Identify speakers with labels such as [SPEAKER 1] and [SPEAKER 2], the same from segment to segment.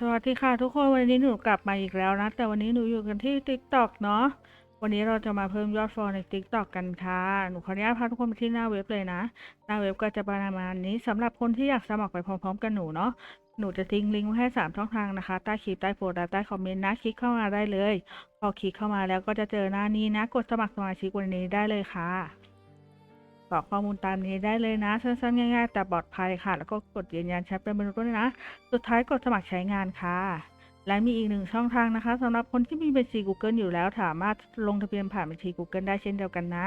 [SPEAKER 1] สวัสดีค่ะทุกคนวันนี้หนูกลับมาอีกแล้วนะ แต่วันนี้หนูอยู่กันที่ TikTok เนาะวันนี้เราจะมาเพิ่มยอดฟอลใน TikTok กันค่ะ หนูขออนุญาตพาทุกคนไปที่หน้าเว็บเลยนะ หน้าเว็บก็จะประมาณนี้สำหรับคนที่อยากสมัครไปพร้อม ๆ กันหนูเนาะหนูจะทิ้งลิงก์ไว้ให้สามช่องทางนะคะ ใต้คลิปใต้โพสต์ใต้คอมเมนต์นะคลิกเข้ามาได้เลย พอคลิกเข้ามาแล้วก็จะเจอหน้านี้นะ กดสมัครสมาชิกวันนี้ได้เลยค่ะ กรอกข้อมูลตามนี้ได้เลยนะ สั้นๆ ง่ายๆ แต่ปลอดภัยค่ะ แล้วก็กดยืนยันแชทเป็นมนุษย์ด้วยนะ สุดท้ายกดสมัครใช้งานค่ะ และมีอีกหนึ่งช่องทางนะคะสำหรับคนที่มีบัญชี Google อยู่แล้วสามารถลงทะเบียนผ่านบัญชี Google ได้เช่นเดียวกันนะ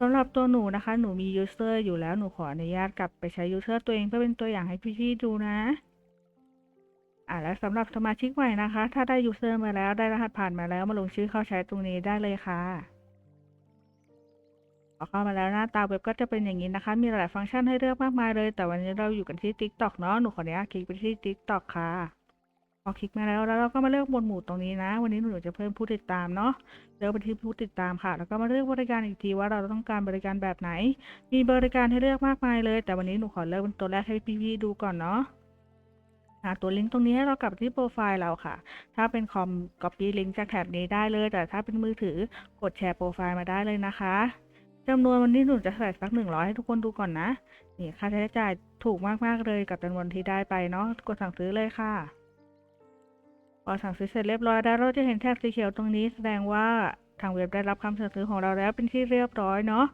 [SPEAKER 1] สำหรับตัวหนูนะคะ หนูมี user อร์อยู่แล้วหนูขออนุญาตกลับไปใช้ user ตัวเองเพื่อเป็นตัวอย่างให้พี่ๆดูนะอ่าและสำหรับสมาชิกใหม่นะคะ ถ้าได้ user มาแล้วได้รหัสผ่านมาแล้วมาลงชื่อเข้าใช้ตรงนี้ได้เลยค่ะ เข้ามาแล้วหน้าตาเว็บก็จะเป็นอย่างนี้นะคะ มีหลายฟังก์ชันให้เลือกมากมายเลย แต่วันนี้เราอยู่กันที่ TikTok เนาะหนูขออนุญาตคลิกไปที่ TikTok ค่ะพอคลิกมาแล้วแล้วเราก็มาเลือกหมวดหมู่ตรงนี้นะ วันนี้หนูจะเพิ่มผู้ติดตามเนาะเลือกไปที่ผู้ติดตามค่ะ แล้วก็มาเลือกบริการอีกทีว่าเราต้องการบริการแบบไหน มีบริการให้เลือกมากมายเลย แต่วันนี้หนูขอเลือกเป็นตัวแรกให้พี่ๆดูก่อนเนาะหาตัวลิงก์ตรงนี้ให้เรากลับที่โปรไฟล์เราค่ะ ถ้าเป็นคอม copy ลิงก์จากแท็บนี้ได้เลย แต่ถ้าเป็นมือถือกดแชร์โปรไฟล์มาได้เลยนะคะ จำนวนวันนี้หนูจะใส่สักหนึ่งร้อยให้ทุกคนดูก่อนนะ นี่ค่าใช้จ่ายถูกมากๆเลยกับจำนวนที่ได้ไปเนาะ กดสั่งซื้อเลยค่ะ พอสั่งซื้อเสร็จเรียบร้อยแล้วเราจะเห็นแท็บสีเขียวตรงนี้แสดงว่าทางเว็บได้รับคำสั่งซื้อของเราแล้วเป็นที่เรียบร้อยเนาะ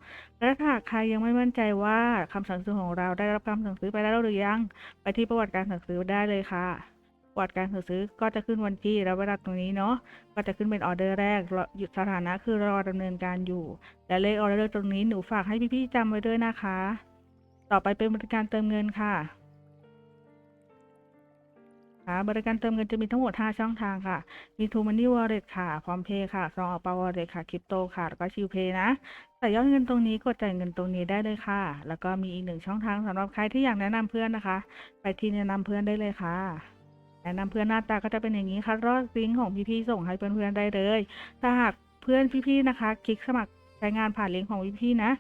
[SPEAKER 1] และถ้าหากใครยังไม่มั่นใจว่าคำสั่งซื้อของเราได้รับคำสั่งซื้อไปแล้วหรือยัง ไปที่ประวัติการสั่งซื้อได้เลยค่ะ ประวัติการสั่งซื้อก็จะขึ้นวันที่และเวลาตรงนี้เนาะก็จะขึ้นเป็นออเดอร์แรกรอหยุดสถานะคือรอดำเนินการอยู่ และเลขออเดอร์ตรงนี้หนูฝากให้พี่ๆจำไว้ด้วยนะคะ ต่อไปเป็นบริการเติมเงินค่ะค่ะบริการเติมเงินจะมีทั้งหมด 5 ช่องทางค่ะ มี True Money Wallet ค่ะ พร้อมเพย์ค่ะ ซองเอาปา Wallet ค่ะ คริปโตค่ะ แล้วก็ชิวเพย์นะใส่ยอดเงินตรงนี้กดจ่ายเงินตรงนี้ได้เลยค่ะ แล้วก็มีอีกหนึ่งช่องทางสำหรับใครที่อยากแนะนำเพื่อนนะคะ ไปที่แนะนำเพื่อนได้เลยค่ะ นะนำเพื่อนหน้าตาก็จะเป็นอย่างนี้ค่ะรอดลิงก์ของพี่ๆส่งให้เพื่อนๆได้เลย ถ้าหากเพื่อนพี่ๆนะคะ คลิกสมัครใช้งานผ่านลิงก์ของพี่ๆนะ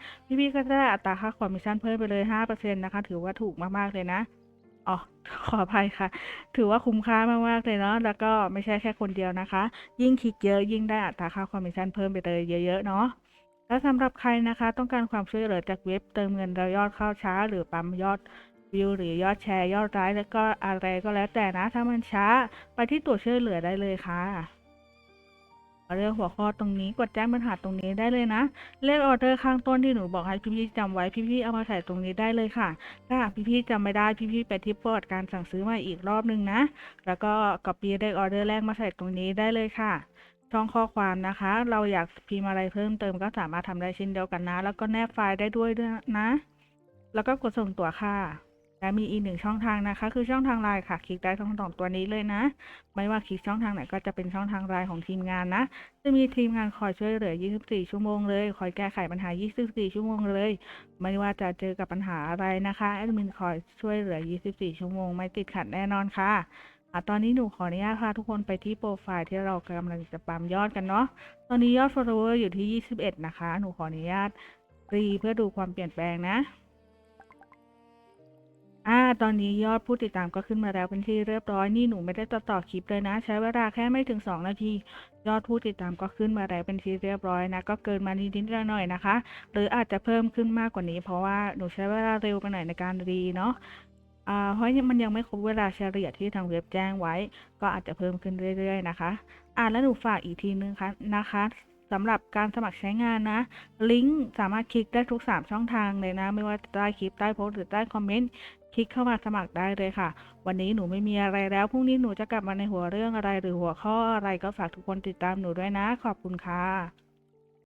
[SPEAKER 1] พี่ๆก็จะได้อัตราค่าคอมมิชชั่นเพิ่มไปเลย5%นะคะ ถือว่าถูกมากๆเลยนะอ๋อขออภัยค่ะ ถือว่าคุ้มค่ามากๆเลยเนาะ แล้วก็ไม่ใช่แค่คนเดียวนะคะ ยิ่งคลิกเยอะยิ่งได้อัตราค่าคอมมิชชั่นเพิ่มไปเลยเยอะๆเนาะ และสำหรับใครนะคะ ต้องการความช่วยเหลือจากเว็บเติมเงินแล้วยอดเข้าช้า หรือปั๊มยอด วิวหรือยอดแชร์ยอดไลค์แล้วก็อะไรก็แล้วแต่นะ ถ้ามันช้า ไปที่ตัวช่วยเหลือได้เลยค่ะเรื่องหัวข้อตรงนี้กดแจ้งปัญหาตรงนี้ได้เลยนะ เลขออเดอร์ข้างต้นที่หนูบอกให้พี่ๆจำไว้พี่ๆเอามาใส่ตรงนี้ได้เลยค่ะ ถ้าพี่ๆจำไม่ได้พี่ๆไปที่ประวัติการสั่งซื้อมาอีกรอบนึงนะ แล้วก็ copy เลขออเดอร์แรกมาใส่ตรงนี้ได้เลยค่ะช่องข้อความนะคะ เราอยากพิมพ์อะไรเพิ่มเติมก็สามารถทำได้เช่นเดียวกันนะ แล้วก็แนบไฟล์ได้ด้วยนะ แล้วก็กดส่งตัวค่ะ และมีอีกหนึ่งช่องทางนะคะ คือช่องทางไลน์ค่ะ คลิกได้ทั้งสองตัวนี้เลยนะ ไม่ว่าคลิกช่องทางไหนก็จะเป็นช่องทางไลน์ของทีมงานนะ จะมีทีมงานคอยช่วยเหลือ 24 ชั่วโมงเลย คอยแก้ไขปัญหา 24 ชั่วโมงเลย ไม่ว่าจะเจอกับปัญหาอะไรนะคะแอดมินคอยช่วยเหลือ 24 ชั่วโมง ไม่ติดขัดแน่นอนค่ะอะตอนนี้หนูขออนุญาตพาทุกคนไปที่โปรไฟล์ที่เรากำลังจะปั๊มยอดกันเนาะ ตอนนี้ยอด follower อยู่ที่ 21 นะคะ หนูขออนุญาตรีเพื่อดูความเปลี่ยนแปลงนะ ตอนนี้ยอดผู้ติดตามก็ขึ้นมาแล้วเป็นที่เรียบร้อยนี่หนูไม่ได้ตัดต่อคลิปเลยนะ ใช้เวลาแค่ไม่ถึง 2 นาที ยอดผู้ติดตามก็ขึ้นมาแล้วเป็นที่เรียบร้อยนะ ก็เกินมานิดๆหน่อยๆนะคะ หรืออาจจะเพิ่มขึ้นมากกว่านี้เพราะว่าหนูใช้เวลาเร็วไปหน่อยในการรีเนาะอ่าเพราะมันยังไม่ครบเวลาเฉลี่ยที่ทางเว็บแจ้งไว้ ก็อาจจะเพิ่มขึ้นเรื่อยๆนะคะอ่าแล้วหนูฝากอีกทีนึงค่ะนะคะสำหรับการสมัครใช้งานนะ ลิงก์สามารถคลิกได้ทุก 3 ช่องทางเลยนะ ไม่ว่าใต้คลิปใต้โพสต์หรือใต้คอมเมนต์ คลิกเข้ามาสมัครได้เลยค่ะ วันนี้หนูไม่มีอะไรแล้ว พรุ่งนี้หนูจะกลับมาในหัวเรื่องอะไรหรือหัวข้ออะไรก็ฝากทุกคนติดตามหนูด้วยนะ ขอบคุณค่ะ